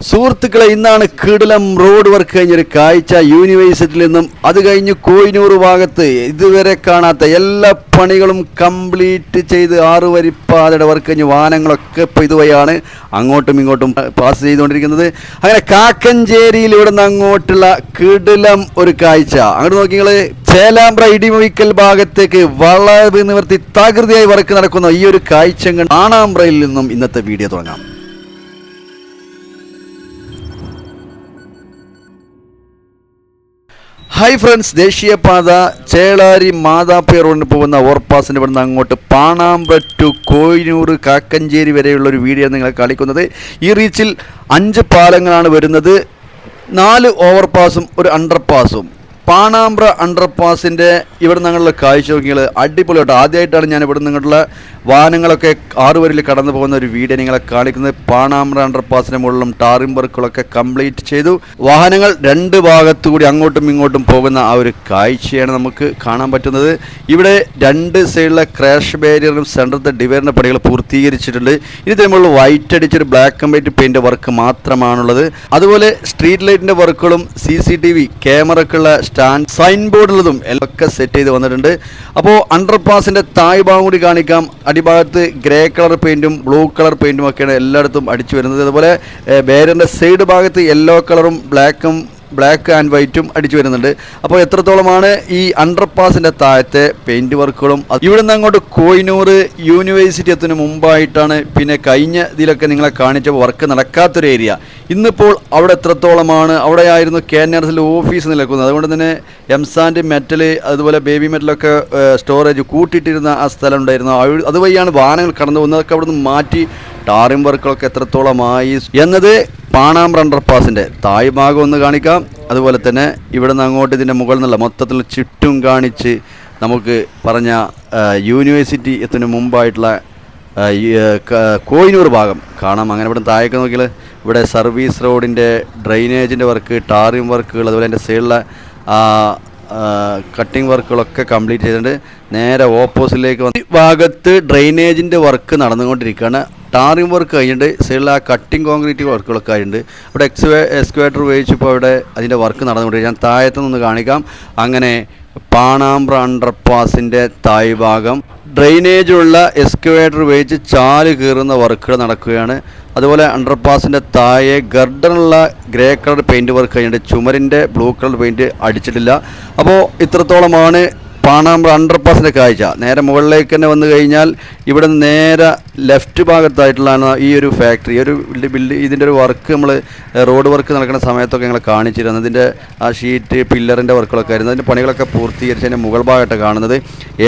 സുഹൃത്തുക്കളെ ഇന്നാണ് കിടിലം റോഡ് വർക്ക് കഴിഞ്ഞൊരു കാഴ്ച യൂണിവേഴ്സിറ്റിയിൽ നിന്നും. അത് കഴിഞ്ഞ് കോയിനൂർ ഭാഗത്ത് ഇതുവരെ കാണാത്ത എല്ലാ പണികളും കംപ്ലീറ്റ് ചെയ്ത് ആറ് വരിപ്പാതയുടെ വർക്ക് കഴിഞ്ഞ് വാഹനങ്ങളൊക്കെ ഇപ്പോൾ ഇതുവഴിയാണ് അങ്ങോട്ടും ഇങ്ങോട്ടും പാസ് ചെയ്തുകൊണ്ടിരിക്കുന്നത്. അങ്ങനെ കാക്കഞ്ചേരിയിൽ ഇവിടെ നിന്ന് അങ്ങോട്ടുള്ള കിടിലം ഒരു കാഴ്ച. അങ്ങോട്ട് നോക്കി നിങ്ങൾ ചേലാമ്പ്ര ഇടിമുഴിക്കൽ ഭാഗത്തേക്ക് വളവ് നിവർത്തി തകൃതിയായി വർക്ക് നടക്കുന്ന ഈ ഒരു കാഴ്ച ആണാമ്പ്രയിൽ നിന്നും ഇന്നത്തെ വീഡിയോ തുടങ്ങാം. ഹായ് ഫ്രണ്ട്സ് ദേശീയപാത ചേളാരി മാതാപ്പേർ റോഡിന് പോകുന്ന ഓവർപാസിന് ഇവിടുന്ന് അങ്ങോട്ട് പാണാമ്പ ടു കോയിനൂർ കാക്കഞ്ചേരി വരെയുള്ള ഒരു വീഡിയോ നിങ്ങൾ കളിക്കുന്നത് ഈ റീച്ചിൽ അഞ്ച് പാലങ്ങളാണ് വരുന്നത്. നാല് ഓവർപാസും ഒരു അണ്ടർപാസും പാണാമ്പ്ര അണ്ടർപാസിന്റെ ഇവിടെ നിന്നുള്ള കാഴ്ച നോക്കിയാൽ അടിപൊളിയായിട്ട് ആദ്യമായിട്ടാണ് ഞാൻ ഇവിടെ നിന്നുള്ള വാഹനങ്ങളൊക്കെ ആറ് വരിൽ കടന്നു പോകുന്ന ഒരു വീഡിയോ നിങ്ങളെ കാണിക്കുന്നത്. പാണാമ്പ്ര അണ്ടർപാസിന്റെ മുകളിലും ടാറിംഗ് വർക്കുകളൊക്കെ കംപ്ലീറ്റ് ചെയ്തു. വാഹനങ്ങൾ രണ്ട് ഭാഗത്തു കൂടി അങ്ങോട്ടും ഇങ്ങോട്ടും പോകുന്ന ആ ഒരു കാഴ്ചയാണ് നമുക്ക് കാണാൻ പറ്റുന്നത്. ഇവിടെ രണ്ട് സൈഡിലെ ക്രാഷ് ബാരിയറും സെന്ററത്തെ ഡിവൈറിന്റെ പണികൾ പൂർത്തീകരിച്ചിട്ടുണ്ട്. ഇനി തമ്മിലുള്ള white അടിച്ചൊരു black and white paint work മാത്രമാണുള്ളത്. അതുപോലെ സ്ട്രീറ്റ് ലൈറ്റിന്റെ വർക്കുകളും സി സി ടി വി ക്യാമറക്കുള്ള സ്റ്റാൻഡ് സൈൻ ബോർഡുള്ളതും ഒക്കെ സെറ്റ് ചെയ്ത് വന്നിട്ടുണ്ട്. അപ്പോൾ അണ്ടർപാസിന്റെ തായ് ഭാഗം കൂടി കാണിക്കാം. അടിഭാഗത്ത് ഗ്രേ കളർ പെയിന്റും ബ്ലൂ കളർ പെയിന്റും ഒക്കെയാണ് എല്ലായിടത്തും അടിച്ചു വരുന്നത്. അതുപോലെ ബേരന്റെ സൈഡ് ഭാഗത്ത് യെല്ലോ കളറും ബ്ലാക്കും ബ്ലാക്ക് ആൻഡ് വൈറ്റും അടിച്ചു വരുന്നുണ്ട്. അപ്പോൾ എത്രത്തോളമാണ് ഈ അണ്ടർപാസിന്റെ താഴത്തെ പെയിന്റ് വർക്കുകളും ഇവിടെ നിന്ന് അങ്ങോട്ട് കോയിനൂർ യൂണിവേഴ്സിറ്റി എത്തുന്നതിന് മുമ്പായിട്ടാണ് പിന്നെ കഴിഞ്ഞ ഇതിലൊക്കെ നിങ്ങളെ കാണിച്ച വർക്ക് നടക്കാത്തൊരു ഏരിയ ഇന്നിപ്പോൾ അവിടെ എത്രത്തോളമാണ്? അവിടെ ആയിരുന്നു കെ എൻ ആർ എസിൽ ഓഫീസ് നിലക്കുന്നത്. അതുകൊണ്ട് തന്നെ എംസാൻഡ് മെറ്റൽ അതുപോലെ ബേബി മെറ്റലൊക്കെ സ്റ്റോറേജ് കൂട്ടിയിട്ടിരുന്ന ആ സ്ഥലം ഉണ്ടായിരുന്നു അതുവഴിയാണ് വാഹനങ്ങൾ കടന്നു പോകുന്നതൊക്കെ അവിടെ നിന്ന് മാറ്റി ടാറിംഗ് വർക്കുകളൊക്കെ എത്രത്തോളമായി എന്നത് പാണാമ്പ്ര അണ്ടർപാസിന്റെ തായ് ഭാഗം ഒന്ന് കാണിക്കാം. അതുപോലെ തന്നെ ഇവിടെ നിന്ന് അങ്ങോട്ട് ഇതിന്റെ മുകളിൽ നിന്നുള്ള മൊത്തത്തിൽ ചുറ്റും കാണിച്ച് നമുക്ക് പറഞ്ഞ യൂണിവേഴ്സിറ്റി എത്തിന് മുമ്പായിട്ടുള്ള കോയിനൂർ ഭാഗം കാണാം. അങ്ങനെ ഇവിടെ താഴേക്ക് നോക്കിയാൽ ഇവിടെ സർവീസ് റോഡിന്റെ ഡ്രെയിനേജിന്റെ വർക്ക് ടാറിംഗ് വർക്കുകൾ അതുപോലെ അതിന്റെ സൈഡിലെ കട്ടിംഗ് വർക്കുകളൊക്കെ കംപ്ലീറ്റ് ചെയ്തിട്ടുണ്ട്. നേരെ ഓപ്പോസിറ്റിലേക്ക് വന്ന് ഭാഗത്ത് ഡ്രെയിനേജിന്റെ വർക്ക് നടന്നുകൊണ്ടിരിക്കുകയാണ്. ടാറിംഗ് വർക്ക് കഴിഞ്ഞിട്ട് സൈഡിൽ ആ കട്ടിംഗ് കോൺക്രീറ്റ് വർക്കുകളൊക്കെ ആയിട്ടുണ്ട്. അവിടെ എക്സ്വേ എക്സ്ക്വേറ്റർ ഉപയോഗിച്ചപ്പോൾ അവിടെ അതിന്റെ വർക്ക് നടന്നുകൊണ്ടിരിക്കുക ഞാൻ താഴത്തു നിന്ന് കാണിക്കാം. അങ്ങനെ പാണാമ്പ്ര അണ്ടർപാസിന്റെ തായ് ഭാഗം ഡ്രെയിനേജുള്ള എക്സ്കവേറ്റർ ഉപയോഗിച്ച് ചാൽ കീറുന്ന വർക്കുകൾ നടക്കുകയാണ്. അതുപോലെ അണ്ടർപാസിന്റെ താഴെ ഗർഡനുള്ള ഗ്രേ കളർ പെയിന്റ് വർക്ക് കഴിഞ്ഞിട്ട് ചുമരിന്റെ ബ്ലൂ കളർ പെയിന്റ് അടിച്ചിട്ടില്ല. അപ്പോൾ ഇത്രത്തോളമാണ്. പാണാമ്പ്ര അണ്ടർപാസിന്റെ കാഴ്ച. നേരെ മുകളിലേക്ക് തന്നെ വന്നു കഴിഞ്ഞാൽ ഇവിടെ നേരെ ലെഫ്റ്റ് ഭാഗത്തായിട്ടുള്ളതാണ് ഈ ഒരു ഫാക്ടറി ഒരു ബിൽഡ് ഇതിന്റെ ഒരു വർക്ക് നമ്മൾ റോഡ് വർക്ക് നടക്കുന്ന സമയത്തൊക്കെ ഞങ്ങൾ കാണിച്ചിരുന്നു ഇതിന്റെ ആ ഷീറ്റ് പില്ലറിന്റെ വർക്കുകളൊക്കെ ആയിരുന്നു. അതിന്റെ പണികളൊക്കെ പൂർത്തീകരിച്ചതിന്റെ മുകൾ ഭാഗമായിട്ട് കാണുന്നത്.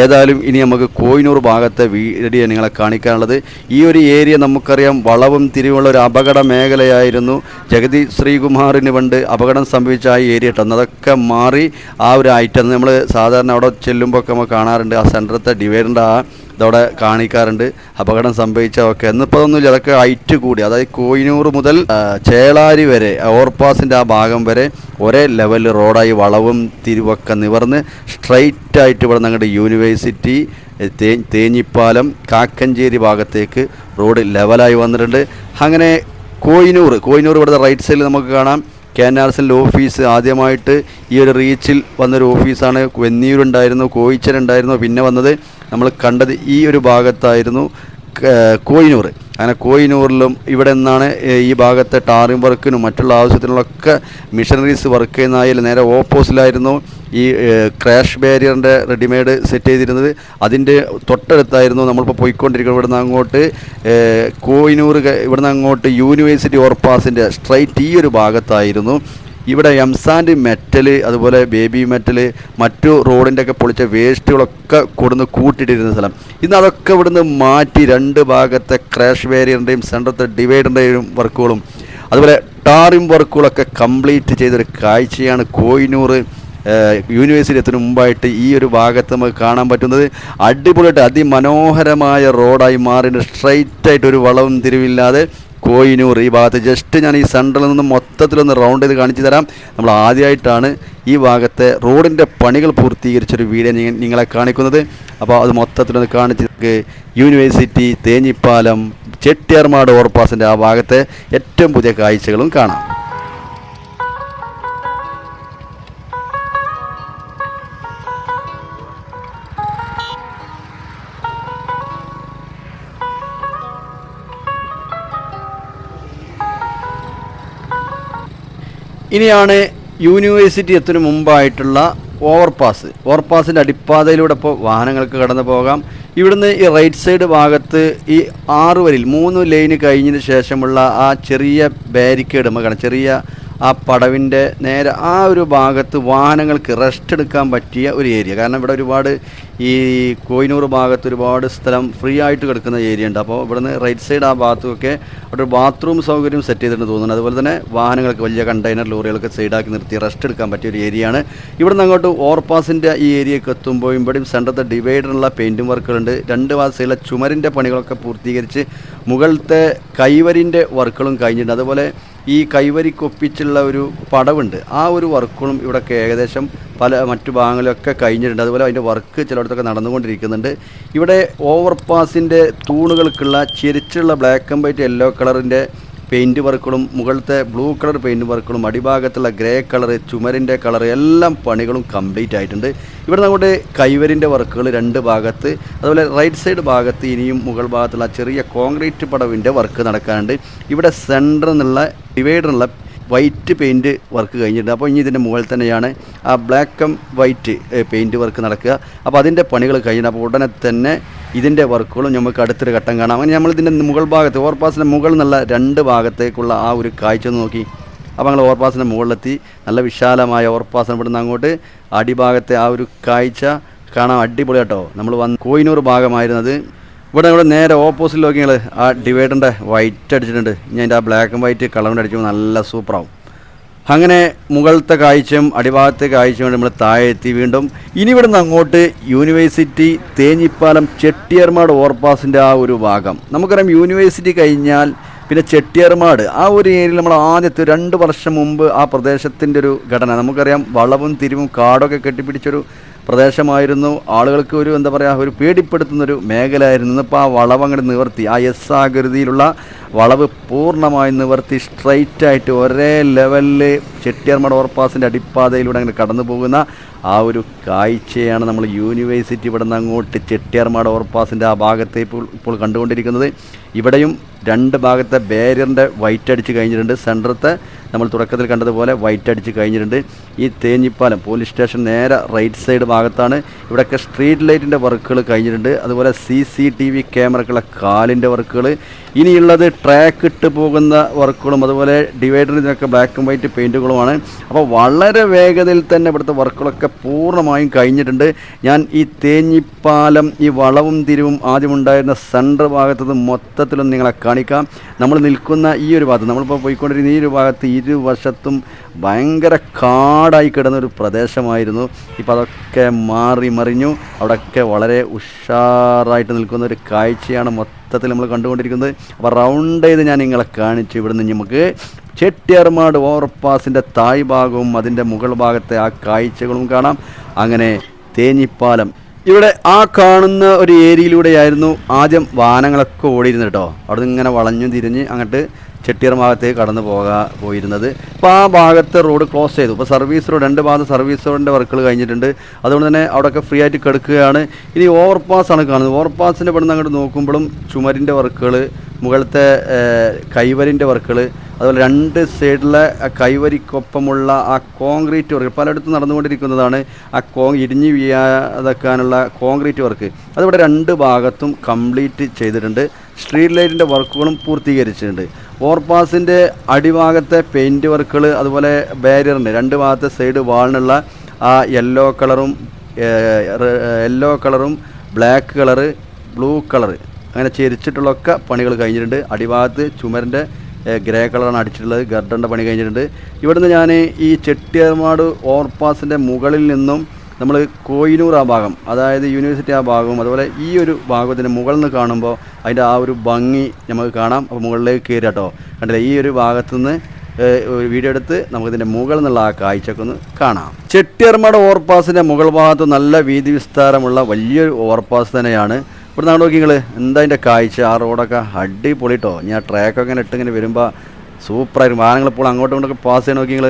ഏതായാലും ഇനി നമുക്ക് കോയിനൂർ ഭാഗത്തെ വീടിയാണ് നിങ്ങളെ കാണിക്കാനുള്ളത്. ഈ ഒരു ഏരിയ നമുക്കറിയാം വളവും തിരിവുള്ള ഒരു അപകട മേഖലയായിരുന്നു. ജഗതി ശ്രീകുമാറിന് പണ്ട് അപകടം സംഭവിച്ച ആ ഏരിയ അതൊക്കെ മാറി ആ ഒരു ഐറ്റം നമ്മൾ സാധാരണ അവിടെ ചെല്ലുമ്പോൾ ഒക്കെ നമ്മൾ കാണാറുണ്ട്. ആ സെന്ററത്തെ ഡിവൈഡറിന്റെ ആ ഇതവിടെ കാണിക്കാറുണ്ട്. അപകടം സംഭവിച്ചതൊക്കെ. എന്നിപ്പോൾ ഒന്നും അതൊക്കെ ഹൈറ്റ് കൂടി. അതായത് കോയിനൂർ മുതൽ ചേളാരി വരെ ഓവർപാസിന്റെ ആ ഭാഗം വരെ ഒരേ ലെവലിൽ റോഡായി വളവും തിരിവൊക്കെ നിവർന്ന് സ്ട്രൈറ്റ് ആയിട്ട് ഇവിടെ ഞങ്ങളുടെ യൂണിവേഴ്സിറ്റി തേ തേഞ്ഞിപ്പാലം കാക്കഞ്ചേരി ഭാഗത്തേക്ക് റോഡ് ലെവലായി വന്നിട്ടുണ്ട്. അങ്ങനെ കോയിനൂർ കോയിനൂർ ഇവിടുത്തെ റൈറ്റ് സൈഡിൽ നമുക്ക് കാണാം. കെ എൻ ആർ എസിന്റെ ഓഫീസ് ആദ്യമായിട്ട് ഈ ഒരു റീച്ചിൽ വന്നൊരു ഓഫീസാണ്. വെന്നിയൂരുണ്ടായിരുന്നു കോയിച്ചനുണ്ടായിരുന്നു പിന്നെ വന്നത് നമ്മൾ കണ്ടത് ഈ ഒരു ഭാഗത്തായിരുന്നു കോയിനൂർ. അങ്ങനെ കോയിനൂറിലും ഇവിടെ നിന്നാണ് ഈ ഭാഗത്തെ ടാറിംഗ് വർക്കിനും മറ്റുള്ള ആവശ്യത്തിനുള്ളൊക്കെ മിഷനറീസ് വർക്ക് ചെയ്യുന്നതിൽ നേരെ ഓപ്പോസിലായിരുന്നു ഈ ക്രാഷ് ബാരിയറിന്റെ റെഡിമെയ്ഡ് സെറ്റ് ചെയ്തിരുന്നത്. അതിന്റെ തൊട്ടടുത്തായിരുന്നു നമ്മളിപ്പോൾ പോയിക്കൊണ്ടിരിക്കുന്നത്. ഇവിടുന്ന് അങ്ങോട്ട് കോയിനൂർ ഇവിടുന്ന് അങ്ങോട്ട് യൂണിവേഴ്സിറ്റി ഓർപ്പാസിന്റെ സ്ട്രൈറ്റ് ഈ ഒരു ഭാഗത്തായിരുന്നു. ഇവിടെ എംസാൻഡ് മെറ്റൽ അതുപോലെ ബേബി മെറ്റൽ മറ്റു റോഡിന്റെ ഒക്കെ പൊളിച്ച വേസ്റ്റുകളൊക്കെ കൊടുന്ന് കൂട്ടിയിട്ടിരുന്ന സ്ഥലം. ഇന്ന് അതൊക്കെ ഇവിടുന്ന് മാറ്റി രണ്ട് ഭാഗത്തെ ക്രാഷ് ബാരിയറിന്റെയും സെന്ററത്തെ ഡിവൈഡറിന്റെയും വർക്കുകളും അതുപോലെ ടാറിം വർക്കുകളൊക്കെ കംപ്ലീറ്റ് ചെയ്തൊരു കാഴ്ചയാണ് കോയിനൂർ യൂണിവേഴ്സിറ്റി എത്തുന്നതിന് മുമ്പായിട്ട് ഈ ഒരു ഭാഗത്ത് നമുക്ക് കാണാൻ പറ്റുന്നത്. അടിപൊളിയായിട്ട് അതിമനോഹരമായ റോഡായി മാറിയിട്ട് സ്ട്രൈറ്റ് ആയിട്ട് ഒരു വളവും തിരിവില്ലാതെ കോയിനൂർ. ഈ ഭാഗത്ത് ജസ്റ്റ് ഞാൻ ഈ സെൻട്രിൽ നിന്ന് മൊത്തത്തിലൊന്ന് റൗണ്ട് ചെയ്ത് കാണിച്ചു തരാം. നമ്മൾ ആദ്യമായിട്ടാണ് ഈ ഭാഗത്തെ റോഡിന്റെ പണികൾ പൂർത്തീകരിച്ചൊരു വീഡിയോ നിങ്ങളെ കാണിക്കുന്നത്. അപ്പോൾ അത് മൊത്തത്തിലൊന്ന് കാണിച്ച് യൂണിവേഴ്സിറ്റി തേഞ്ഞിപ്പാലം ചെട്ടിയാർമാട് ഓവർപാസിന്റെ ആ ഭാഗത്തെ ഏറ്റവും പുതിയ കാഴ്ചകളും കാണാം. ഇനിയാണ് യൂണിവേഴ്സിറ്റി എത്തുന്നതിന് മുമ്പായിട്ടുള്ള ഓവർപാസ്. ഓവർപാസിന്റെ അടിപ്പാതയിലൂടെ ഇപ്പോൾ വാഹനങ്ങൾക്ക് കടന്നു പോകാം. ഇവിടുന്ന് ഈ റൈറ്റ് സൈഡ് ഭാഗത്ത് ഈ ആറ് വരിൽ മൂന്ന് ലൈന് കഴിഞ്ഞതിന് ശേഷമുള്ള ആ ചെറിയ ബാരിക്കേഡ് നമുക്ക് ചെറിയ ആ പടവിന്റെ നേരെ ആ ഒരു ഭാഗത്ത് വാഹനങ്ങൾക്ക് റെസ്റ്റ് എടുക്കാൻ പറ്റിയ ഒരു ഏരിയ കാരണം ഇവിടെ ഒരുപാട് ഈ കോയിനൂർ ഭാഗത്ത് ഒരുപാട് സ്ഥലം ഫ്രീ ആയിട്ട് കിടക്കുന്ന ഏരിയ ഉണ്ട്. അപ്പോൾ ഇവിടുന്ന് റൈറ്റ് സൈഡ് ആ ഭാഗത്തുമൊക്കെ അവിടെ ഒരു ബാത്റൂം സൗകര്യം സെറ്റ് ചെയ്തിട്ടുണ്ട് തോന്നുന്നു. അതുപോലെ തന്നെ വാഹനങ്ങൾക്ക് വലിയ കണ്ടെയ്നർ ലോറികളൊക്കെ സൈഡാക്കി നിർത്തി റെസ്റ്റ് എടുക്കാൻ പറ്റിയ ഒരു ഏരിയയാണ് ഇവിടുന്ന് അങ്ങോട്ട് ഓവർപാസിന്റെ ഈ ഏരിയയൊക്കെ എത്തുമ്പോൾ ഇവിടെയും സെന്ററത്തെ ഡിവൈഡറിനുള്ള പെയിന്റും വർക്കുകളുണ്ട് രണ്ട് ഭാഗത്തുള്ള ചുമരിന്റെ പണികളൊക്കെ പൂർത്തീകരിച്ച് മുകളിലത്തെ കൈവരിന്റെ വർക്കുകളും കഴിഞ്ഞിട്ടുണ്ട്. അതുപോലെ ഈ കൈവരിക്കൊപ്പിച്ചുള്ള ഒരു പടവുണ്ട്. ആ ഒരു വർക്കുകളും ഇവിടെയൊക്കെ ഏകദേശം പല മറ്റു ഭാഗങ്ങളിലൊക്കെ കഴിഞ്ഞിട്ടുണ്ട്. അതുപോലെ അതിന്റെ വർക്ക് ചിലയിടത്തൊക്കെ നടന്നുകൊണ്ടിരിക്കുന്നുണ്ട്. ഇവിടെ ഓവർപാസിന്റെ തൂണുകൾക്കുള്ള ചെരിച്ചുള്ള ബ്ലാക്ക് ആൻഡ് വൈറ്റ് യെല്ലോ കളറിന്റെ പെയിന്റ് വർക്കുകളും മുകളിലത്തെ ബ്ലൂ കളർ പെയിന്റ് വർക്കുകളും അടിഭാഗത്തുള്ള ഗ്രേ കളർ ചുമരിന്റെ കളർ എല്ലാം പണികളും കംപ്ലീറ്റ് ആയിട്ടുണ്ട്. ഇവിടെ അങ്ങോട്ട് കൈവരിന്റെ വർക്കുകൾ രണ്ട് ഭാഗത്ത് അതുപോലെ റൈറ്റ് സൈഡ് ഭാഗത്ത് ഇനിയും മുകൾ ഭാഗത്തുള്ള ചെറിയ കോൺക്രീറ്റ് പടവിന്റെ വർക്ക് നടക്കാനുണ്ട്. ഇവിടെ സെന്ററിൽ നിന്നുള്ള ഡിവൈഡറിനുള്ള വൈറ്റ് പെയിന്റ് വർക്ക് കഴിഞ്ഞിട്ടുണ്ട്. അപ്പോൾ ഇനി ഇതിന്റെ മുകളിൽ തന്നെയാണ് ആ black and white paint work നടക്കുക. അപ്പോൾ അതിന്റെ പണികൾ കഴിഞ്ഞിട്ട് അപ്പോൾ ഉടനെ തന്നെ ഇതിന്റെ വർക്കുകളും നമുക്ക് അടുത്തൊരു ഘട്ടം കാണാം. അങ്ങനെ നമ്മൾ ഇതിന്റെ മുകൾ ഭാഗത്ത് ഓവർപാസിന്റെ മുകളിൽ നിന്നുള്ള രണ്ട് ഭാഗത്തേക്കുള്ള ആ ഒരു കാഴ്ച നോക്കി. അപ്പോൾ ഞങ്ങൾ ഓവർപാസിന്റെ മുകളിലെത്തി. നല്ല വിശാലമായ ഓവർപാസിന് ഇവിടുന്ന് അങ്ങോട്ട്. അടിഭാഗത്തെ ആ ഒരു കാഴ്ച കാണാം അടിപൊളി കേട്ടോ. നമ്മൾ വന്ന് കോയിനൂർ ഭാഗമായിരുന്നത്. ഇവിടെ ഇവിടെ നേരെ ഓപ്പോസിറ്റ് നോക്കി ഞങ്ങൾ ആ ഡിവൈഡറിന്റെ വൈറ്റ് അടിച്ചിട്ടുണ്ട്. ഞാൻ ആ ബ്ലാക്ക് ആൻഡ് വൈറ്റ് കളറിന്റെ അടിച്ചപ്പോൾ നല്ല സൂപ്പറാവും അങ്ങനെ മുകളിലത്തെ കാഴ്ചയും അടിഭാഗത്തെ കാഴ്ചയും നമ്മൾ താഴെ എത്തി വീണ്ടും. ഇനി ഇവിടുന്ന് അങ്ങോട്ട് യൂണിവേഴ്സിറ്റി തേഞ്ഞിപ്പാലം ചെട്ടിയർമാട് ഓവർപാസിന്റെ ആ ഒരു ഭാഗം. നമുക്കറിയാം യൂണിവേഴ്സിറ്റി കഴിഞ്ഞാൽ പിന്നെ ചെട്ടിയർമാട് ആ ഒരു ഏരിയയിൽ നമ്മൾ ആദ്യത്തെ രണ്ട് വർഷം മുമ്പ് ആ പ്രദേശത്തിന്റെ ഒരു ഘടന. നമുക്കറിയാം വളവും തിരിവും കാടൊക്കെ കെട്ടിപ്പിടിച്ചൊരു പ്രദേശമായിരുന്നു. ആളുകൾക്ക് ഒരു എന്താ പറയുക ഒരു പേടിപ്പെടുത്തുന്ന ഒരു മേഖലയായിരുന്നു. ഇന്നിപ്പോൾ ആ വളവ് അങ്ങോട്ട് നിവർത്തി. ആ എസ് ആകൃതിയിലുള്ള വളവ് പൂർണമായി നിവർത്തി സ്ട്രൈറ്റ് ആയിട്ട് ഒരേ ലെവലിൽ ചെട്ടിയാർമട ഓവർപാസിന്റെ അടിപ്പാതയിലൂടെ അങ്ങനെ കടന്നു പോകുന്ന ആ ഒരു കാഴ്ചയാണ് നമ്മൾ യൂണിവേഴ്സിറ്റി ഇവിടെ നിന്ന് അങ്ങോട്ട് ചെട്ടിയാർമാട് ഓവർപാസിന്റെ ആ ഭാഗത്തെ ഇപ്പോൾ ഇപ്പോൾ കണ്ടുകൊണ്ടിരിക്കുന്നത്. ഇവിടെയും രണ്ട് ഭാഗത്തെ ബാരിയറിന്റെ വൈറ്റ് അടിച്ച് കഴിഞ്ഞിട്ടുണ്ട്. സെന്ററത്തെ നമ്മൾ തുടക്കത്തിൽ കണ്ടതുപോലെ വൈറ്റ് അടിച്ച് കഴിഞ്ഞിട്ടുണ്ട്. ഈ തേഞ്ഞിപ്പാലം പോലീസ് സ്റ്റേഷൻ നേരെ റൈറ്റ് സൈഡ് ഭാഗത്താണ്. ഇവിടെയൊക്കെ സ്ട്രീറ്റ് ലൈറ്റിന്റെ വർക്കുകൾ കഴിഞ്ഞിട്ടുണ്ട്. അതുപോലെ സി സി ടി വി ക്യാമറക്കുള്ള കാലിന്റെ വർക്കുകൾ ഇനിയുള്ളത് ട്രാക്ക് ഇട്ട് പോകുന്ന വർക്കുകളും അതുപോലെ ഡിവൈഡറിനൊക്കെ ബ്ലാക്ക് ആൻഡ് വൈറ്റ് പെയിന്റുകളുമാണ് അപ്പോൾ വളരെ വേഗതയിൽ തന്നെ ഇവിടുത്തെ വർക്കുകളൊക്കെ പൂർണമായും കഴിഞ്ഞിട്ടുണ്ട്. ഞാൻ ഈ തേഞ്ഞിപ്പാലം ഈ വളവും തിരിവും ആദ്യമുണ്ടായിരുന്ന സെന്റർ ഭാഗത്തത് മൊത്തത്തിലും നിങ്ങളെ കാണിക്കാം. നമ്മൾ നിൽക്കുന്ന ഈ ഒരു ഭാഗത്ത് നമ്മളിപ്പോൾ പോയിക്കൊണ്ടിരുന്ന ഈ ഒരു ഭാഗത്ത് ഇരുവശത്തും ഭയങ്കര കാടായി കിടന്ന ഒരു പ്രദേശമായിരുന്നു. ഇപ്പോൾ അതൊക്കെ മാറി മറിഞ്ഞു. അവിടെയൊക്കെ വളരെ ഉഷാറായിട്ട് നിൽക്കുന്ന ഒരു കാഴ്ചയാണ് മൊത്തത്തിൽ നമ്മൾ കണ്ടുകൊണ്ടിരിക്കുന്നത്. അപ്പോൾ റൗണ്ട് ചെയ്ത് ഞാൻ നിങ്ങളെ കാണിച്ചു ഇവിടുന്ന് നമുക്ക് ചെട്ടിയാർമാട് ഓവർപാസിന്റെ തായ് ഭാഗവും അതിന്റെ മുകൾ ഭാഗത്തെ ആ കാഴ്ചകളും കാണാം. അങ്ങനെ തേഞ്ഞിപ്പാലം ഇവിടെ ആ കാണുന്ന ഒരു ഏരിയയിലൂടെയായിരുന്നു ആദ്യം വാഹനങ്ങളൊക്കെ ഓടിയിരുന്നത് കേട്ടോ അവിടെ നിന്ന് ഇങ്ങനെ വളഞ്ഞു തിരിഞ്ഞ് അങ്ങോട്ട് ചെട്ടിയർ ഭാഗത്തേക്ക് കടന്നു പോകാ പോയിരുന്നത്. അപ്പോൾ ആ ഭാഗത്തെ റോഡ് ക്ലോസ് ചെയ്തു. ഇപ്പോൾ സർവീസ് റോഡ് രണ്ട് ഭാഗത്ത് സർവീസ് റോഡിന്റെ വർക്കുകൾ കഴിഞ്ഞിട്ടുണ്ട്. അതുകൊണ്ട് തന്നെ അവിടെയൊക്കെ ഫ്രീ ആയിട്ട് കിടക്കുകയാണ്. ഇനി ഓവർപാസ് ആണ് കാണുന്നത്. ഓവർപാസിന്റെ ഇവിടെ നിന്ന് അങ്ങോട്ട് നോക്കുമ്പോഴും ചുമരിന്റെ വർക്കുകൾ മുകളിലത്തെ കൈവരിന്റെ വർക്കുകൾ അതുപോലെ രണ്ട് സൈഡിലെ കൈവരിക്കൊപ്പമുള്ള ആ കോൺക്രീറ്റ് വർക്ക് പലയിടത്തും നടന്നുകൊണ്ടിരിക്കുന്നതാണ് ആ കോ ഇടിഞ്ഞ് വീഴാതെക്കാനുള്ള കോൺക്രീറ്റ് വർക്ക്. അതിവിടെ രണ്ട് ഭാഗത്തും കംപ്ലീറ്റ് ചെയ്തിട്ടുണ്ട്. സ്ട്രീറ്റ് ലൈറ്റിന്റെ വർക്കുകളും പൂർത്തീകരിച്ചിട്ടുണ്ട്. ഓവർപാസിന്റെ അടിഭാഗത്തെ പെയിന്റ് വർക്കുകൾ അതുപോലെ ബാരിയറിന്റെ രണ്ട് ഭാഗത്തെ സൈഡ് വാളിനുള്ള ആ യെല്ലോ കളറും യെല്ലോ കളറും ബ്ലാക്ക് കളറ് ബ്ലൂ കളറ് അങ്ങനെ ചെരിച്ചിട്ടുള്ളൊക്കെ പണികൾ കഴിഞ്ഞിട്ടുണ്ട്. അടിഭാഗത്ത് ചുമരിന്റെ ഗ്രേ കളറാണ് അടിച്ചിട്ടുള്ളത്. ഗർഡന്റെ പണി കഴിഞ്ഞിട്ടുണ്ട്. ഇവിടുന്ന് ഞാൻ ഈ ചെട്ടിയർമാട് ഓവർപാസിന്റെ മുകളിൽ നിന്നും നമ്മൾ കോയിനൂർ ആ ഭാഗം അതായത് യൂണിവേഴ്സിറ്റി ആ ഭാഗവും അതുപോലെ ഈ ഒരു ഭാഗത്തിന്റെ മുകളിൽ നിന്ന് കാണുമ്പോൾ അതിന്റെ ആ ഒരു ഭംഗി നമുക്ക് കാണാം. അപ്പോൾ മുകളിലേക്ക് കയറി കേട്ടോ കണ്ടില്ലേ? ഈ ഒരു ഭാഗത്തു നിന്ന് ഒരു വീഡിയോ എടുത്ത് നമുക്കിതിന്റെ മുകളിൽ നിന്നുള്ള ആ കാഴ്ചയൊക്കെ ഒന്ന് കാണാം. ചെട്ടിയർമാട് ഓവർപാസിന്റെ മുകൾ ഭാഗത്ത് നല്ല വീതി വിസ്താരമുള്ള വലിയൊരു ഓവർപാസ് തന്നെയാണ്. ഇവിടെ നാട് നോക്കി നിങ്ങൾ എന്താ അതിന്റെ കാഴ്ച? ആ റോഡൊക്കെ അടിപൊളിട്ടോ ഞാൻ ട്രാക്കൊക്കെ ഇങ്ങനെ ഇട്ടിങ്ങനെ വരുമ്പോൾ സൂപ്പറായിരിക്കും വാഹനങ്ങൾ ഇപ്പോൾ അങ്ങോട്ടും ഇങ്ങോട്ടൊക്കെ പാസ് ചെയ്യാൻ നോക്കി നിങ്ങൾ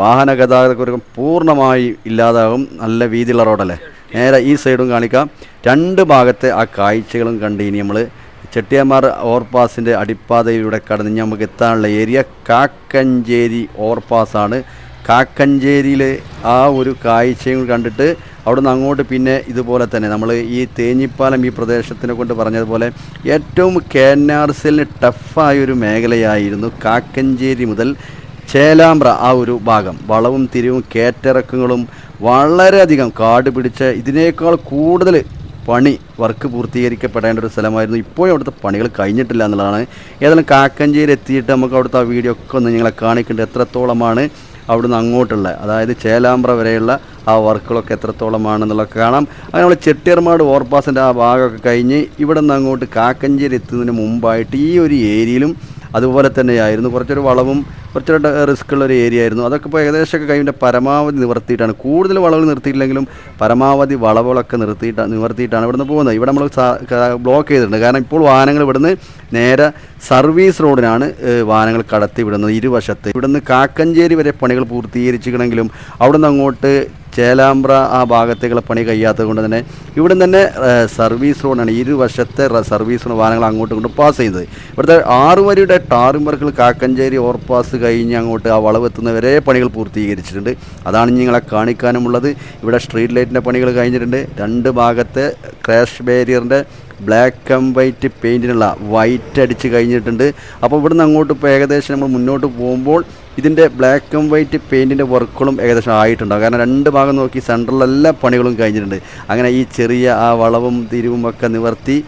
വാഹന ഗതാഗതക്കുരുക്കം പൂർണമായി ഇല്ലാതാകും. നല്ല വീതിയുള്ള റോഡല്ലേ? നേരെ ഈ സൈഡും കാണിക്കാം. രണ്ട് ഭാഗത്തെ ആ കാഴ്ചകളും കണ്ട് ഇനി നമ്മൾ ചെട്ടിയമാർ ഓവർപാസിന്റെ അടിപ്പാതയിലൂടെ കടന്ന് ഇനി നമുക്ക് എത്താനുള്ള ഏരിയ കാക്കഞ്ചേരി ഓവർപാസാണ് കാക്കഞ്ചേരിയിലെ ആ ഒരു കാഴ്ചയും കണ്ടിട്ട് അവിടെ നിന്ന് അങ്ങോട്ട് പിന്നെ ഇതുപോലെ തന്നെ നമ്മൾ ഈ തേഞ്ഞിപ്പാലം ഈ പ്രദേശത്തിനെ കൊണ്ട് പറഞ്ഞതുപോലെ ഏറ്റവും കെ എൻ ആർ സിലിന് ടഫായൊരു മേഖലയായിരുന്നു കാക്കഞ്ചേരി മുതൽ ചേലാമ്പ്ര ആ ഒരു ഭാഗം. വളവും തിരിവും കേറ്റിറക്കങ്ങളും വളരെയധികം കാട് പിടിച്ച ഇതിനേക്കാൾ കൂടുതൽ പണി വർക്ക് പൂർത്തീകരിക്കപ്പെടേണ്ട ഒരു സ്ഥലമായിരുന്നു. ഇപ്പോഴും അവിടുത്തെ പണികൾ കഴിഞ്ഞിട്ടില്ല എന്നുള്ളതാണ്. ഏതായാലും കാക്കഞ്ചേരി എത്തിയിട്ട് നമുക്ക് അവിടുത്തെ ആ വീഡിയോ ഒക്കെ ഒന്ന് നിങ്ങളെ കാണിക്കേണ്ടത് എത്രത്തോളമാണ് അവിടുന്ന് അങ്ങോട്ടുള്ള അതായത് ചേലാമ്പ്ര വരെയുള്ള ആ വർക്കുകളൊക്കെ എത്രത്തോളമാണെന്നുള്ളതൊക്കെ കാണാം. അങ്ങനെ നമ്മൾ ചെട്ടിയർമാട് ഓവർപാസിന്റെ ആ ഭാഗമൊക്കെ കഴിഞ്ഞ് ഇവിടെ നിന്ന് അങ്ങോട്ട് കാക്കഞ്ചേരി എത്തുന്നതിന് മുമ്പായിട്ട് ഈ ഒരു ഏരിയയിലും അതുപോലെ തന്നെയായിരുന്നു. കുറച്ചൊരു വളവും കുറച്ചൊരു റിസ്ക് ഉള്ള ഒരു ഏരിയ ആയിരുന്നു. അതൊക്കെ ഇപ്പോൾ ഏകദേശമൊക്കെ കഴിവിന്റെ പരമാവധി നിവർത്തിയിട്ടാണ്. കൂടുതൽ വളവുകൾ നിർത്തിയിട്ടില്ലെങ്കിലും പരമാവധി വളവുകളൊക്കെ നിർത്തിയിട്ട് നിവർത്തിയിട്ടാണ് ഇവിടുന്ന് പോകുന്നത്. ഇവിടെ നമ്മൾ ബ്ലോക്ക് ചെയ്തിട്ടുണ്ട്. കാരണം ഇപ്പോൾ വാഹനങ്ങൾ ഇവിടുന്ന് നേരെ സർവീസ് റോഡിനാണ് വാഹനങ്ങൾ കടത്തി വിടുന്നത്. ഇരുവശത്ത്. ഇവിടുന്ന് കാക്കഞ്ചേരി വരെ പണികൾ പൂർത്തീകരിച്ചിരിക്കണമെങ്കിലും അവിടുന്ന് അങ്ങോട്ട് ചേലാമ്പ്ര ആ ഭാഗത്തേക്കുള്ള പണി കഴിയാത്തത് കൊണ്ട് തന്നെ ഇവിടെ തന്നെ സർവീസ് റോഡാണ് ഇരുവശത്തെ സർവീസ് റോഡ് വാഹനങ്ങൾ അങ്ങോട്ടും ഇങ്ങോട്ടും പാസ് ചെയ്യുന്നത് ഇവിടുത്തെ ആറു വരിയുടെ ടാറിം വർക്കുകൾ കാക്കഞ്ചേരി ഓവർപാസ് കഴിഞ്ഞ് അങ്ങോട്ട് ആ വളവെത്തുന്നവരെ പണികൾ പൂർത്തീകരിച്ചിട്ടുണ്ട്. അതാണ് നിങ്ങളെ കാണിക്കാനുമുള്ളത്. ഇവിടെ സ്ട്രീറ്റ് ലൈറ്റിന്റെ പണികൾ കഴിഞ്ഞിട്ടുണ്ട്. രണ്ട് ഭാഗത്തെ ക്രാഷ് ബാരിയറിന്റെ ബ്ലാക്ക് ആൻഡ് വൈറ്റ് പെയിന്റിനുള്ള വൈറ്റ് അടിച്ച് കഴിഞ്ഞിട്ടുണ്ട്. അപ്പോൾ ഇവിടുന്ന് അങ്ങോട്ട് ഇപ്പോൾ ഏകദേശം നമ്മൾ മുന്നോട്ട് പോകുമ്പോൾ ഇതിന്റെ ബ്ലാക്ക് ആൻഡ് വൈറ്റ് പെയിന്റിന്റെ വർക്കുകളും ഏകദേശം ആയിട്ടുണ്ടാകും കാരണം രണ്ട് ഭാഗം നോക്കി സെൻട്രലിലെല്ലാ പണികളും കഴിഞ്ഞിട്ടുണ്ട്. അങ്ങനെ ഈ ചെറിയ ആ വളവും തിരിവും ഒക്കെ നിവർത്തി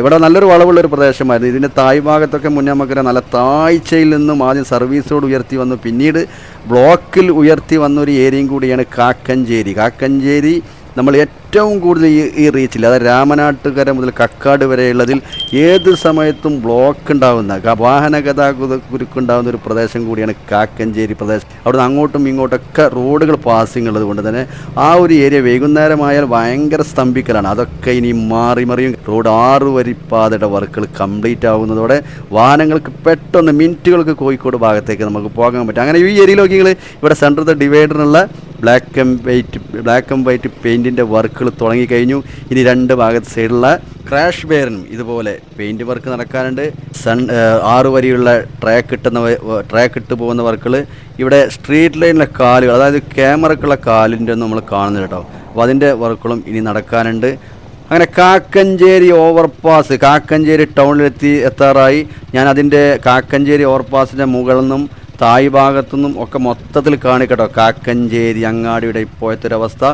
ഇവിടെ നല്ലൊരു വളവുള്ളൊരു പ്രദേശമായിരുന്നു. ഇതിന്റെ തായ് ഭാഗത്തൊക്കെ മുന്നേ നമുക്കറിയാം നല്ല താഴ്ചയിൽ നിന്നും ആദ്യം സർവീസോട് ഉയർത്തി വന്നു. പിന്നീട് ബ്ലോക്കിൽ ഉയർത്തി വന്നൊരു ഏരിയയും കൂടിയാണ് കാക്കഞ്ചേരി. കാക്കഞ്ചേരി നമ്മൾ ഏറ്റവും കൂടുതൽ ഈ ഈ റീച്ചിൽ അതായത് രാമനാട്ടുകര മുതൽ കക്കാട് വരെയുള്ളതിൽ ഏത് സമയത്തും ബ്ലോക്ക് ഉണ്ടാകുന്ന വാഹന ഗതാഗത കുരുക്കുണ്ടാകുന്ന ഒരു പ്രദേശം കൂടിയാണ് കാക്കഞ്ചേരി പ്രദേശം. അവിടുന്ന് അങ്ങോട്ടും ഇങ്ങോട്ടൊക്കെ റോഡുകൾ പാസിംഗ് ഉള്ളത് കൊണ്ട് തന്നെ ആ ഒരു ഏരിയ വൈകുന്നേരമായാൽ ഭയങ്കര സ്തംഭിക്കലാണ്. അതൊക്കെ ഇനി മാറി മറിയും. റോഡ് ആറ് വരിപ്പാതയുടെ വർക്കുകൾ കംപ്ലീറ്റ് ആവുന്നതോടെ വാഹനങ്ങൾക്ക് പെട്ടെന്ന് മിനിറ്റുകൾക്ക് കോഴിക്കോട് ഭാഗത്തേക്ക് നമുക്ക് പോകാൻ പറ്റും. അങ്ങനെ ഈ ഏരിയയിലേക്ക് ഇവിടെ സെന്ററത്തെ ഡിവൈഡറിനുള്ള black and white black and white പെയിന്റിന്റെ വർക്കുകൾ തുടങ്ങിക്കഴിഞ്ഞു. ഇനി രണ്ട് ഭാഗത്ത് സൈഡിലുള്ള ക്രാഷ് ബെയറിനും ഇതുപോലെ പെയിന്റ് വർക്ക് നടക്കാനുണ്ട്. സൺ ആറ് വരിയുള്ള ട്രാക്ക് കിട്ടുന്ന ട്രാക്ക് ഇട്ട് പോകുന്ന വർക്കുകൾ ഇവിടെ സ്ട്രീറ്റ് ലൈനിലെ കാലുകൾ അതായത് ക്യാമറക്കുള്ള കാലിന്റെ ഒന്നും നമ്മൾ കാണുന്നില്ല കേട്ടോ. അപ്പോൾ അതിന്റെ വർക്കുകളും ഇനി നടക്കാനുണ്ട്. അങ്ങനെ കാക്കഞ്ചേരി ഓവർപാസ് കാക്കഞ്ചേരി ടൗണിലെത്തി എത്താറായി. ഞാൻ അതിന്റെ കാക്കഞ്ചേരി ഓവർപാസിന്റെ മുകളിൽ നിന്നും തായ് ഭാഗത്തുനിന്നും ഒക്കെ മൊത്തത്തിൽ കാണിക്കട്ടോ. കാക്കഞ്ചേരി അങ്ങാടിയുടെ ഇപ്പോഴത്തെ ഒരു അവസ്ഥ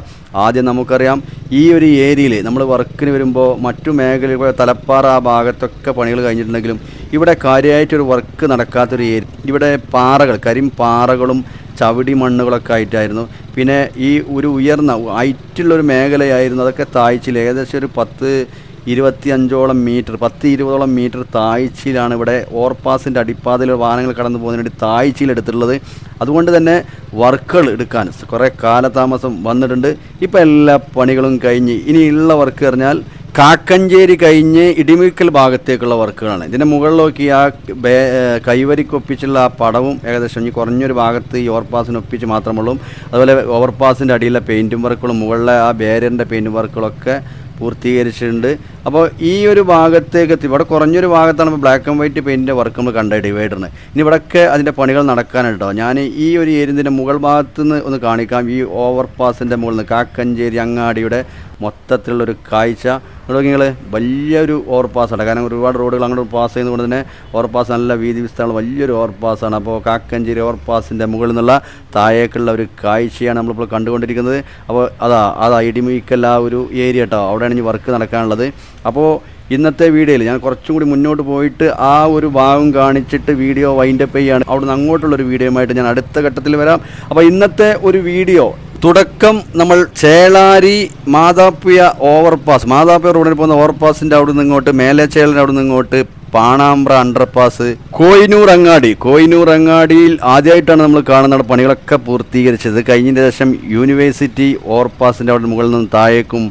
ആദ്യം നമുക്കറിയാം ഈ ഒരു ഏരിയയിൽ നമ്മൾ വർക്കിന് വരുമ്പോൾ മറ്റു മേഖലകൾ തലപ്പാറ ആ ഭാഗത്തൊക്കെ പണികൾ കഴിഞ്ഞിട്ടുണ്ടെങ്കിലും ഇവിടെ കാര്യമായിട്ടൊരു വർക്ക് നടക്കാത്തൊരു ഏരിയ ഇവിടെ പാറകൾ കരിം പാറകളും ചവിടി മണ്ണുകളൊക്കെ ആയിട്ടായിരുന്നു. പിന്നെ ഈ ഒരു ഉയർന്ന ഹൈറ്റുള്ളൊരു മേഖലയായിരുന്നു അതൊക്കെ താഴ്ചയിൽ ഏകദേശം ഒരു പത്ത് ഇരുപത്തി അഞ്ചോളം മീറ്റർ പത്ത് ഇരുപതോളം മീറ്റർ താഴ്ചയിലാണ് ഇവിടെ ഓവർപാസിന്റെ അടിപ്പാതയിൽ വാഹനങ്ങൾ കടന്നു പോകുന്നതിന് വേണ്ടി താഴ്ചയിൽ എടുത്തിട്ടുള്ളത്. അതുകൊണ്ട് തന്നെ വർക്കുകൾ എടുക്കാൻ കുറേ കാലതാമസം വന്നിട്ടുണ്ട്. ഇപ്പോൾ എല്ലാ പണികളും കഴിഞ്ഞ് ഇനിയുള്ള വർക്ക് പറഞ്ഞാൽ കാക്കഞ്ചേരി കഴിഞ്ഞ് ഇടിമിക്കൽ ഭാഗത്തേക്കുള്ള വർക്കുകളാണ്. ഇതിന്റെ മുകളിലേക്ക് ആ ബേ കൈവരിക്കൊപ്പിച്ചുള്ള ആ പടവും ഏകദേശം ഇനി കുറഞ്ഞൊരു ഭാഗത്ത് ഈ ഓവർപാസിന് ഒപ്പിച്ച് മാത്രമുള്ളൂ അതുപോലെ ഓവർപാസിന്റെ അടിയിലെ പെയിന്റും വർക്കുകളും മുകളിലെ ആ ബാരിയറിന്റെ പെയിന്റും വർക്കുകളൊക്കെ പൂർത്തീകരിച്ചിട്ടുണ്ട്. അപ്പോൾ ഈ ഒരു ഭാഗത്തേക്ക് എത്തി. ഇവിടെ കുറഞ്ഞൊരു ഭാഗത്താണ് ഇപ്പോൾ ബ്ലാക്ക് ആൻഡ് വൈറ്റ് പെയിന്റിന്റെ വർക്ക് നമ്മൾ കണ്ട ഡിവൈഡറിന് ഇനി ഇവിടെയൊക്കെ അതിന്റെ പണികൾ നടക്കാനുണ്ട് ഞാൻ ഈ ഒരു ഏരിയന്റെ മുകൾ ഭാഗത്ത് നിന്ന് ഒന്ന് കാണിക്കാം. ഈ ഓവർ പാസിന്റെ മുകളിൽ നിന്ന് കാക്കഞ്ചേരി അങ്ങാടിയുടെ മൊത്തത്തിലുള്ളൊരു കാഴ്ച. ഇവിടെ നിങ്ങൾ വലിയൊരു ഓവർ പാസ്സാണ് കാരണം ഒരുപാട് റോഡുകൾ അങ്ങോട്ട് പാസ് ചെയ്യുന്നതുകൊണ്ട് തന്നെ ഓവർ പാസ് നല്ല വീതി വിസ്താരം വലിയൊരു ഓവർ പാസ്സാണ് അപ്പോൾ കാക്കഞ്ചേരി ഓവർ പാസിന്റെ മുകളിൽ നിന്നുള്ള താഴേക്കുള്ള ഒരു കാഴ്ചയാണ് നമ്മളിപ്പോൾ കണ്ടുകൊണ്ടിരിക്കുന്നത്. അപ്പോൾ അതാ അതാ ഇടിമിക്കൽ ആ ഒരു ഏരിയ കേട്ടോ അവിടെയാണ് ഇനി വർക്ക് നടക്കാനുള്ളത്. അപ്പോൾ ഇന്നത്തെ വീഡിയോയിൽ ഞാൻ കുറച്ചും കൂടി മുന്നോട്ട് പോയിട്ട് ആ ഒരു ഭാഗം കാണിച്ചിട്ട് വീഡിയോ വൈൻഡപ്പ് ചെയ്യാണ് അവിടുന്ന് അങ്ങോട്ടുള്ളൊരു വീഡിയോയുമായിട്ട് ഞാൻ അടുത്ത ഘട്ടത്തിൽ വരാം. അപ്പോൾ ഇന്നത്തെ ഒരു വീഡിയോ തുടക്കം നമ്മൾ ചേളാരി മാതാപ്പുയ ഓവർപാസ് മാതാപ്പുയ റോഡിൽ പോകുന്ന ഓവർപാസിന്റെ അവിടെ നിന്ന് ഇങ്ങോട്ട് മേലെ ചേളന്റെ അവിടെ നിന്ന് ഇങ്ങോട്ട് പാണാമ്പ്ര അണ്ടർപാസ് കോയിനൂർ അങ്ങാടി. കോയിനൂർ അങ്ങാടിയിൽ ആദ്യമായിട്ടാണ് നമ്മൾ കാണുന്ന പണികളൊക്കെ പൂർത്തീകരിച്ചത്. കഴിഞ്ഞ ശേഷം യൂണിവേഴ്സിറ്റി ഓവർപാസിന്റെ അവിടെ മുകളിൽ നിന്ന് താഴേക്കും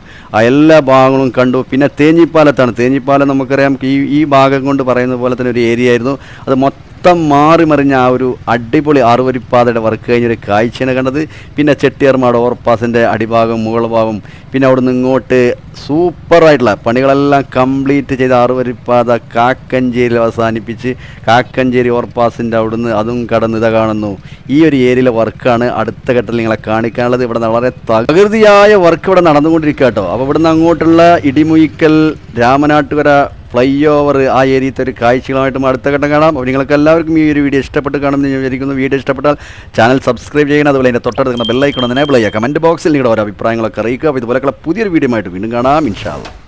എല്ലാ ഭാഗങ്ങളും കണ്ടു. പിന്നെ തേഞ്ഞിപ്പാലത്താണ്. തേഞ്ഞിപ്പാലം നമുക്കറിയാം ഈ ഈ ഭാഗം കൊണ്ട് പറയുന്ന പോലെ തന്നെ ഒരു ഏരിയ ആയിരുന്നു. അത് മൊത്തം മാറി മറിഞ്ഞ ആ ഒരു അടിപൊളി ആറുവരിപ്പാതയുടെ വർക്ക് കഴിഞ്ഞൊരു കാഴ്ചയാണ് കണ്ടത്. പിന്നെ ചെട്ടിയാർമാട് ഓവർപാസിന്റെ അടിഭാഗം മുകൾ ഭാഗം പിന്നെ അവിടെ നിന്ന് ഇങ്ങോട്ട് സൂപ്പറായിട്ടുള്ള പണികളെല്ലാം കംപ്ലീറ്റ് ചെയ്ത ആറുവരിപ്പാത കാക്കഞ്ചേരിയിൽ അവസാനിപ്പിച്ച് കാക്കഞ്ചേരി ഓവർപാസിന്റെ അവിടുന്ന് അതും കടന്ന് ഇതാ കാണുന്നു. ഈ ഒരു ഏരിയയിലെ വർക്കാണ് അടുത്ത ഘട്ടത്തിൽ നിങ്ങളെ കാണിക്കാനുള്ളത്. ഇവിടെ വളരെ തകൃതിയായ വർക്ക് ഇവിടെ നടന്നുകൊണ്ടിരിക്കുക കേട്ടോ. അപ്പോൾ ഇവിടുന്ന് അങ്ങോട്ടുള്ള ഇടിമുയിക്കൽ രാമനാട്ടുകര ഫ്ലൈ ഓവർ ആ ഏരിയത്തെ ഒരു കാഴ്ചകളുമായിട്ടും അടുത്ത ഘട്ടം കാണാം. നിങ്ങൾക്ക് എല്ലാവർക്കും ഈ ഒരു വീഡിയോ ഇഷ്ടപ്പെട്ട് കാണുമെന്ന് ഞാൻ വിചാരിക്കുന്നു. വീഡിയോ ഇഷ്ടപ്പെട്ടാൽ ചാനൽ സബ്സ്ക്രൈബ് ചെയ്യണം. അതുപോലെ എന്റെ തൊട്ടടുത്ത് ബെല്ലൈക്കണം എനേബിൾ ചെയ്യുക. കമന്റ് ബോക്സിൽ നിങ്ങളുടെ ഓരോ അഭിപ്രായങ്ങളൊക്കെ അറിയിക്കുക. അപ്പോൾ ഇതുപോലെയുള്ള പുതിയൊരു വീഡിയോ ആയിട്ട് വീണ്ടും കാണാം. ഇൻഷാല്ല